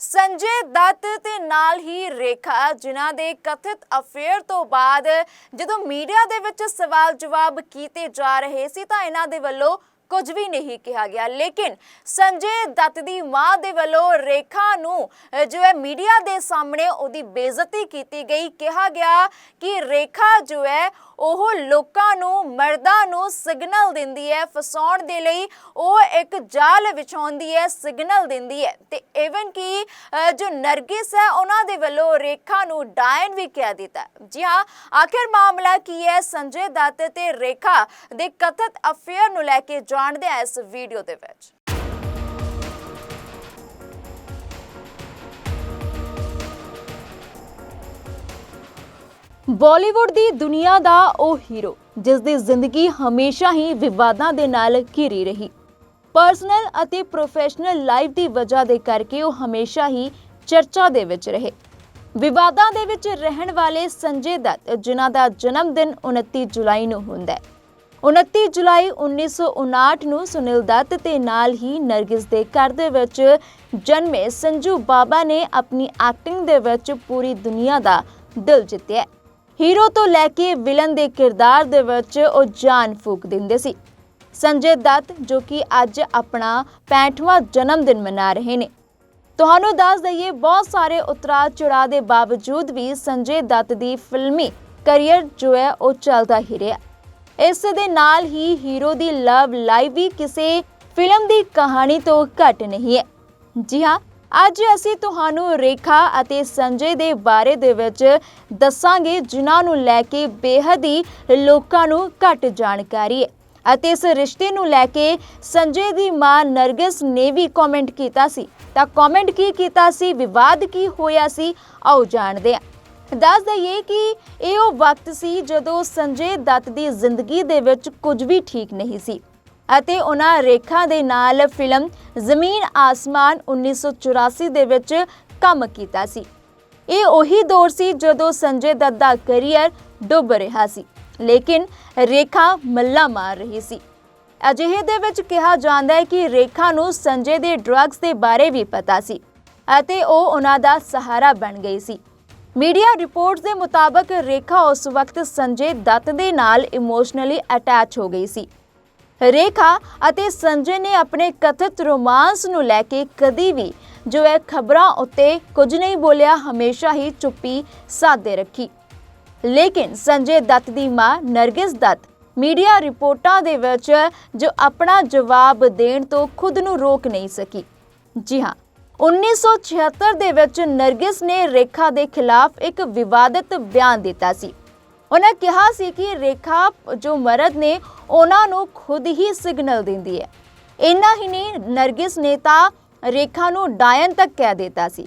ਸੰਜੇ ਦੱਤ ਤੇ ਨਾਲ ਹੀ ਰੇਖਾ, ਜਿਨ੍ਹਾਂ ਦੇ ਕਥਿਤ ਅਫੇਅਰ ਤੋਂ ਬਾਅਦ ਜਦੋਂ ਮੀਡੀਆ ਦੇ ਵਿੱਚ ਸਵਾਲ ਜਵਾਬ ਕੀਤੇ ਜਾ ਰਹੇ ਸੀ ਤਾਂ ਇਹਨਾਂ ਦੇ ਵੱਲੋਂ ਕੁਝ ਵੀ ਨਹੀਂ ਕਿਹਾ ਗਿਆ। ਲੇਕਿਨ ਸੰਜੇ ਦੱਤ ਦੀ ਮਾਂ ਦੇ ਵੱਲੋਂ ਰੇਖਾ ਨੂੰ ਜੋ ਹੈ ਮੀਡੀਆ ਦੇ ਸਾਹਮਣੇ ਉਹਦੀ ਬੇਇੱਜ਼ਤੀ ਕੀਤੀ ਗਈ। ਕਿਹਾ ਗਿਆ ਕਿ ਰੇਖਾ ਜੋ ਹੈ, ਉਹ ਲੋਕਾਂ ਨੂੰ, ਮਰਦਾਂ ਨੂੰ ਸਿਗਨਲ ਦਿੰਦੀ ਹੈ। ਫਸਾਉਣ ਦੇ ਲਈ ਉਹ ਇੱਕ ਜਾਲ ਵਿਛਾਉਂਦੀ ਹੈ, ਸਿਗਨਲ ਦਿੰਦੀ ਹੈ। ਤੇ ਇਵਨ ਕਿ ਜੋ ਨਰਗਿਸ ਹੈ, ਉਹਨਾਂ ਦੇ ਵੱਲੋਂ ਰੇਖਾ ਨੂੰ ਡਾਇਨ ਵੀ ਕਹਿ ਦਿੱਤਾ। ਜੀ ਹਾਂ, ਆਖਿਰ ਮਾਮਲਾ ਕੀ ਹੈ? ਸੰਜੇ ਦੱਤ ਤੇ ਰੇਖਾ ਦੇ ਕਥਿਤ ਅਫੇਅਰ ਨੂੰ ਲੈ ਕੇ ਜਾਣਦੇ ਹਾਂ ਇਸ ਵੀਡੀਓ ਦੇ ਵਿੱਚ। ਬਾਲੀਵੁੱਡ ਦੀ ਦੁਨੀਆ ਦਾ ਉਹ ਹੀਰੋ, ਜਿਸ ਦੀ ਜ਼ਿੰਦਗੀ ਹਮੇਸ਼ਾ ਹੀ ਵਿਵਾਦਾਂ ਦੇ ਨਾਲ ਘਿਰੀ ਰਹੀ। ਪਰਸਨਲ ਅਤੇ ਪ੍ਰੋਫੈਸ਼ਨਲ ਲਾਈਫ ਦੀ ਵਜ੍ਹਾ ਦੇ ਕਰਕੇ ਉਹ ਹਮੇਸ਼ਾ ਹੀ ਚਰਚਾ ਦੇ ਵਿੱਚ ਰਹੇ। ਵਿਵਾਦਾਂ ਦੇ ਵਿੱਚ ਰਹਿਣ ਵਾਲੇ ਸੰਜੇ ਦੱਤ, ਜਿਨ੍ਹਾਂ ਦਾ ਜਨਮ ਦਿਨ 29 ਜੁਲਾਈ ਨੂੰ ਹੁੰਦਾ ਹੈ। 29 ਜੁਲਾਈ 1959 ਨੂੰ ਸੁਨੀਲ ਦੱਤ ਤੇ ਨਾਲ ਹੀ ਨਰਗਿਸ ਦੇ ਘਰ ਦੇ ਵਿੱਚ ਜਨਮੇ ਸੰਜੂ ਬਾਬਾ ਨੇ ਆਪਣੀ ਐਕਟਿੰਗ ਦੇ ਵਿੱਚ ਪੂਰੀ ਦੁਨੀਆ ਦਾ ਦਿਲ ਜਿੱਤਿਆ। ਹੀਰੋ ਤੋਂ ਲੈ ਕੇ ਵਿਲਨ ਦੇ ਕਿਰਦਾਰ ਦੇ ਵਿੱਚ ਉਹ ਜਾਨ ਫੂਕ ਦਿੰਦੇ ਸੀ। ਸੰਜੇ ਦੱਤ ਜੋ ਕਿ ਅੱਜ ਆਪਣਾ 65ਵਾਂ ਜਨਮ ਦਿਨ ਮਨਾ ਰਹੇ ਨੇ। ਤੁਹਾਨੂੰ ਦੱਸ ਦਈਏ, ਬਹੁਤ ਸਾਰੇ ਉਤਰਾਅ ਚੜਾਅ ਦੇ ਬਾਵਜੂਦ ਵੀ ਸੰਜੇ ਦੱਤ ਦੀ ਫਿਲਮੀ ਕੈਰੀਅਰ ਜੋ ਹੈ, ਉਹ ਚੱਲਦਾ ਹੀ ਰਿਹਾ। ਇਸ ਦੇ ਨਾਲ ਹੀ ਹੀਰੋ ਦੀ ਲਵ ਲਾਈਫ ਵੀ ਕਿਸੇ ਫਿਲਮ ਦੀ ਕਹਾਣੀ ਤੋਂ ਘੱਟ ਨਹੀਂ ਹੈ। ਜੀ ਹਾਂ, ਅੱਜ ਅਸੀਂ ਤੁਹਾਨੂੰ ਰੇਖਾ ਅਤੇ ਸੰਜੇ ਦੇ ਬਾਰੇ ਦੇ ਵਿੱਚ ਦੱਸਾਂਗੇ, ਜਿਨ੍ਹਾਂ ਨੂੰ ਲੈ ਕੇ ਬੇਹੱਦ ਹੀ ਲੋਕਾਂ ਨੂੰ ਘੱਟ ਜਾਣਕਾਰੀ ਹੈ। ਅਤੇ ਇਸ ਰਿਸ਼ਤੇ ਨੂੰ ਲੈ ਕੇ ਸੰਜੇ ਦੀ ਮਾਂ ਨਰਗਸ ਨੇ ਵੀ ਕਮੈਂਟ ਕੀਤਾ ਸੀ। ਤਾਂ ਕਮੈਂਟ ਕੀ ਕੀਤਾ ਸੀ, ਵਿਵਾਦ ਕੀ ਹੋਇਆ ਸੀ, ਆਓ ਜਾਣਦੇ ਹਾਂ। ਦੱਸ ਦਈਏ ਕਿ ਇਹ ਉਹ ਵਕਤ ਸੀ ਜਦੋਂ ਸੰਜੇ ਦੱਤ ਦੀ ਜ਼ਿੰਦਗੀ ਦੇ ਵਿੱਚ ਕੁਝ ਵੀ ਠੀਕ ਨਹੀਂ ਸੀ ਅਤੇ ਉਹਨਾਂ ਰੇਖਾ ਦੇ ਨਾਲ ਫਿਲਮ ਜ਼ਮੀਨ ਆਸਮਾਨ 1984 ਦੇ ਵਿੱਚ ਕੰਮ ਕੀਤਾ ਸੀ। ਇਹ ਉਹੀ ਦੌਰ ਸੀ ਜਦੋਂ ਸੰਜੇ ਦੱਤ ਦਾ ਕੈਰੀਅਰ ਡੁੱਬ ਰਿਹਾ ਸੀ, ਲੇਕਿਨ ਰੇਖਾ ਮੱਲਾ ਮਾਰ ਰਹੀ ਸੀ। ਅਜਿਹੇ ਦੇ ਵਿੱਚ ਕਿਹਾ ਜਾਂਦਾ ਹੈ ਕਿ ਰੇਖਾ ਨੂੰ ਸੰਜੇ ਦੇ ਡਰੱਗਸ ਦੇ ਬਾਰੇ ਵੀ ਪਤਾ ਸੀ ਅਤੇ ਉਹ ਉਹਨਾਂ ਦਾ ਸਹਾਰਾ ਬਣ ਗਈ ਸੀ। ਮੀਡੀਆ ਰਿਪੋਰਟਸ ਦੇ ਮੁਤਾਬਕ ਰੇਖਾ ਉਸ ਵਕਤ ਸੰਜੇ ਦੱਤ ਦੇ ਨਾਲ ਇਮੋਸ਼ਨਲੀ ਅਟੈਚ ਹੋ ਗਈ ਸੀ। ਰੇਖਾ ਅਤੇ ਸੰਜੇ ਨੇ ਆਪਣੇ ਕਥਿਤ ਰੋਮਾਂਸ ਨੂੰ ਲੈ ਕੇ ਕਦੀ ਵੀ ਜੋ ਹੈ ਖਬਰਾਂ ਉੱਤੇ ਕੁਝ ਨਹੀਂ ਬੋਲਿਆ, ਹਮੇਸ਼ਾ ਹੀ ਚੁੱਪੀ ਸਾਦੇ ਰੱਖੀ। ਲੇਕਿਨ ਸੰਜੇ ਦੱਤ ਦੀ ਮਾਂ ਨਰਗਿਸ ਦੱਤ ਮੀਡੀਆ ਰਿਪੋਰਟਾਂ ਦੇ ਵਿੱਚ ਜੋ ਆਪਣਾ ਜਵਾਬ ਦੇਣ ਤੋਂ ਖੁਦ ਨੂੰ ਰੋਕ ਨਹੀਂ ਸਕੀ। ਜੀ ਹਾਂ 1976 ਦੇ ਵਿੱਚ ਨਰਗਿਸ ਨੇ ਰੇਖਾ ਦੇ ਖਿਲਾਫ ਇੱਕ ਵਿਵਾਦਿਤ ਬਿਆਨ ਦਿੱਤਾ ਸੀ। ਉਹਨਾਂ ਕਿਹਾ ਸੀ ਕਿ ਰੇਖਾ ਜੋ ਮਰਦ ਨੇ, ਉਹਨਾਂ ਨੂੰ ਖੁਦ ਹੀ ਸਿਗਨਲ ਦਿੰਦੀ ਹੈ। ਇੰਨਾ ਹੀ ਨਹੀਂ, ਨਰਗਿਸ ਨੇ ਤਾਂ ਰੇਖਾ ਨੂੰ ਡਾਇਨ ਤੱਕ ਕਹਿ ਦਿੱਤਾ ਸੀ।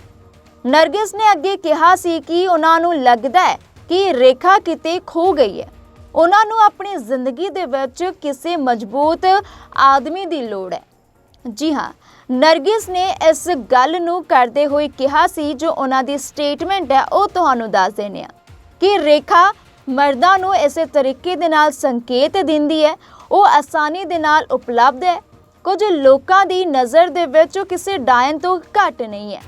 ਨਰਗਿਸ ਨੇ ਅੱਗੇ ਕਿਹਾ ਸੀ ਕਿ ਉਹਨਾਂ ਨੂੰ ਲੱਗਦਾ ਹੈ ਕਿ ਰੇਖਾ ਕਿਤੇ ਖੋ ਗਈ ਹੈ। ਉਹਨਾਂ ਨੂੰ ਆਪਣੀ ਜ਼ਿੰਦਗੀ ਦੇ ਵਿੱਚ ਕਿਸੇ ਮਜ਼ਬੂਤ ਆਦਮੀ ਦੀ ਲੋੜ ਹੈ। ਜੀ ਹਾਂ, ਨਰਗਿਸ ਨੇ ਇਸ ਗੱਲ ਨੂੰ ਕਰਦੇ ਹੋਏ ਕਿਹਾ ਸੀ ਜੋ ਉਹਨਾਂ ਦੀ ਸਟੇਟਮੈਂਟ ਹੈ, ਉਹ ਤੁਹਾਨੂੰ ਦੱਸ ਦਿੰਦੇ ਆ ਕਿ ਰੇਖਾ ਮਰਦਾਂ ਨੂੰ ਇਸੇ ਤਰੀਕੇ ਦੇ ਨਾਲ ਸੰਕੇਤ ਦਿੰਦੀ ਹੈ, ਉਹ ਆਸਾਨੀ ਦੇ ਨਾਲ ਉਪਲਬਧ ਹੈ। ਕੁਝ ਲੋਕਾਂ ਦੀ ਨਜ਼ਰ ਦੇ ਵਿੱਚ ਉਹ ਕਿਸੇ ਡਾਇਨ ਤੋਂ ਘੱਟ ਨਹੀਂ ਹੈ।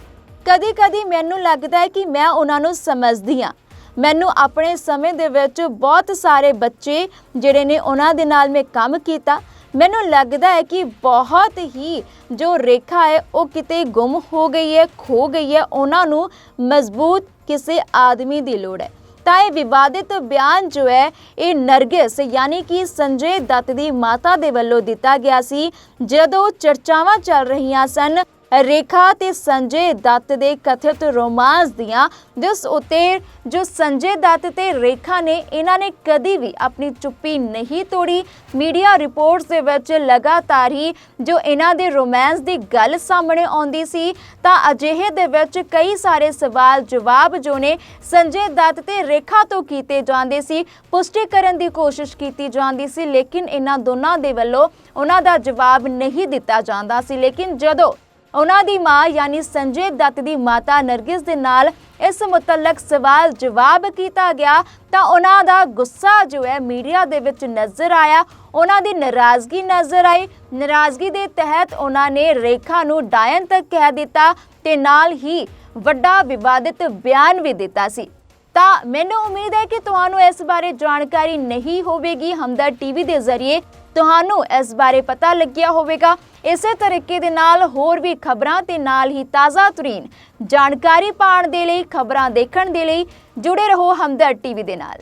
ਕਦੀ-ਕਦੀ ਮੈਨੂੰ ਲੱਗਦਾ ਹੈ ਕਿ ਮੈਂ ਉਹਨਾਂ ਨੂੰ ਸਮਝਦੀ ਹਾਂ। ਮੈਨੂੰ ਆਪਣੇ ਸਮੇਂ ਦੇ ਵਿੱਚ ਬਹੁਤ ਸਾਰੇ ਬੱਚੇ ਜਿਹੜੇ ਨੇ ਉਹਨਾਂ ਦੇ ਨਾਲ ਮੈਂ ਕੰਮ ਕੀਤਾ। ਮੈਨੂੰ ਲੱਗਦਾ ਹੈ ਕਿ ਬਹੁਤ ਹੀ ਜੋ ਰੇਖਾ ਹੈ, ਉਹ ਕਿਤੇ ਗੁੰਮ ਹੋ ਗਈ ਹੈ, ਖੋ ਗਈ ਹੈ। ਉਹਨਾਂ ਨੂੰ ਮਜ਼ਬੂਤ ਕਿਸੇ ਆਦਮੀ ਦੀ ਲੋੜ ਹੈ। ਤਾਂ ਇਹ ਵਿਵਾਦਿਤ ਬਿਆਨ ਜੋ ਹੈ, ਇਹ ਨਰਗਿਸ ਯਾਨੀ ਕਿ ਸੰਜੇ ਦੱਤ ਦੀ ਮਾਤਾ ਦੇ ਵੱਲੋਂ ਦਿੱਤਾ ਗਿਆ ਸੀ। ਜਦੋਂ ਚਰਚਾਵਾਂ ਚੱਲ ਰਹੀਆਂ ਸਨ ਰੇਖਾ ਤੇ ਸੰਜੇ ਦੱਤ ਦੇ ਕਥਿਤ ਰੋਮਾਂਸ ਦੀਆਂ ਜਿਸ ਉਤੇ ਜੋ ਸੰਜੇ ਦੱਤ ਤੇ ਰੇਖਾ ਨੇ, ਇਹਨਾਂ ਨੇ ਕਦੀ ਵੀ ਆਪਣੀ ਚੁੱਪੀ ਨਹੀਂ ਤੋੜੀ। ਮੀਡੀਆ ਰਿਪੋਰਟਸ ਦੇ ਵਿੱਚ ਲਗਾਤਾਰ ਹੀ ਜੋ ਇਹਨਾਂ ਦੇ ਰੋਮਾਂਸ ਦੀ ਗੱਲ ਸਾਹਮਣੇ ਆਉਂਦੀ ਸੀ, ਤਾਂ ਅਜਿਹੇ ਦੇ ਵਿੱਚ ਕਈ ਸਾਰੇ ਸਵਾਲ ਜਵਾਬ ਜੋ ਨੇ, ਸੰਜੇ ਦੱਤ ਤੇ ਰੇਖਾ ਤੋਂ ਕੀਤੇ ਜਾਂਦੇ ਸੀ। ਪੁਸ਼ਟੀ ਕਰਨ ਦੀ ਕੋਸ਼ਿਸ਼ ਕੀਤੀ ਜਾਂਦੀ ਸੀ, ਲੇਕਿਨ ਇਹਨਾਂ ਦੋਨਾਂ ਦੇ ਵੱਲੋਂ ਉਹਨਾਂ ਦਾ ਜਵਾਬ ਨਹੀਂ ਦਿੱਤਾ ਜਾਂਦਾ ਸੀ। ਲੇਕਿਨ ਜਦੋਂ ਉਹਨਾਂ ਦੀ ਮਾਂ ਯਾਨੀ ਸੰਜੇ ਦੱਤ ਦੀ ਮਾਤਾ ਨਰਗਿਸ ਦੇ ਨਾਲ ਇਸ ਮੁਤਲਕ ਸਵਾਲ ਜਵਾਬ ਕੀਤਾ ਗਿਆ ਤਾਂ ਉਹਨਾਂ ਦਾ ਗੁੱਸਾ ਜੋ ਹੈ ਮੀਡੀਆ ਦੇ ਵਿੱਚ ਨਜ਼ਰ ਆਇਆ। ਉਹਨਾਂ ਦੀ ਨਾਰਾਜ਼ਗੀ ਨਜ਼ਰ ਆਈ। ਨਾਰਾਜ਼ਗੀ ਦੇ ਤਹਿਤ ਉਹਨਾਂ ਨੇ ਰੇਖਾ ਨੂੰ ਡਾਇਨ ਤੱਕ ਕਹਿ ਦਿੱਤਾ ਤੇ ਨਾਲ ਹੀ ਵੱਡਾ ਵਿਵਾਦਿਤ ਬਿਆਨ ਵੀ ਦਿੱਤਾ ਸੀ। ਤਾਂ ਮੈਨੂੰ ਉਮੀਦ ਹੈ ਕਿ ਤੁਹਾਨੂੰ ਇਸ ਬਾਰੇ ਜਾਣਕਾਰੀ ਨਹੀਂ ਹੋਵੇਗੀ। ਹਮਦਰ ਟੀਵੀ ਦੇ ਜ਼ਰੀਏ ਤੁਹਾਨੂੰ ਇਸ ਬਾਰੇ ਪਤਾ ਲੱਗਿਆ ਹੋਵੇਗਾ। ਇਸੇ ਤਰੀਕੇ ਦੇ ਨਾਲ ਹੋਰ ਵੀ ਖਬਰਾਂ ਤੇ ਨਾਲ ਹੀ ਤਾਜ਼ਾ ਤਰੀਨ ਜਾਣਕਾਰੀ ਪਾਉਣ ਦੇ ਲਈ, ਖਬਰਾਂ ਦੇਖਣ ਦੇ ਲਈ ਜੁੜੇ ਰਹੋ ਹਮਦਰ ਟੀਵੀ ਦੇ ਨਾਲ।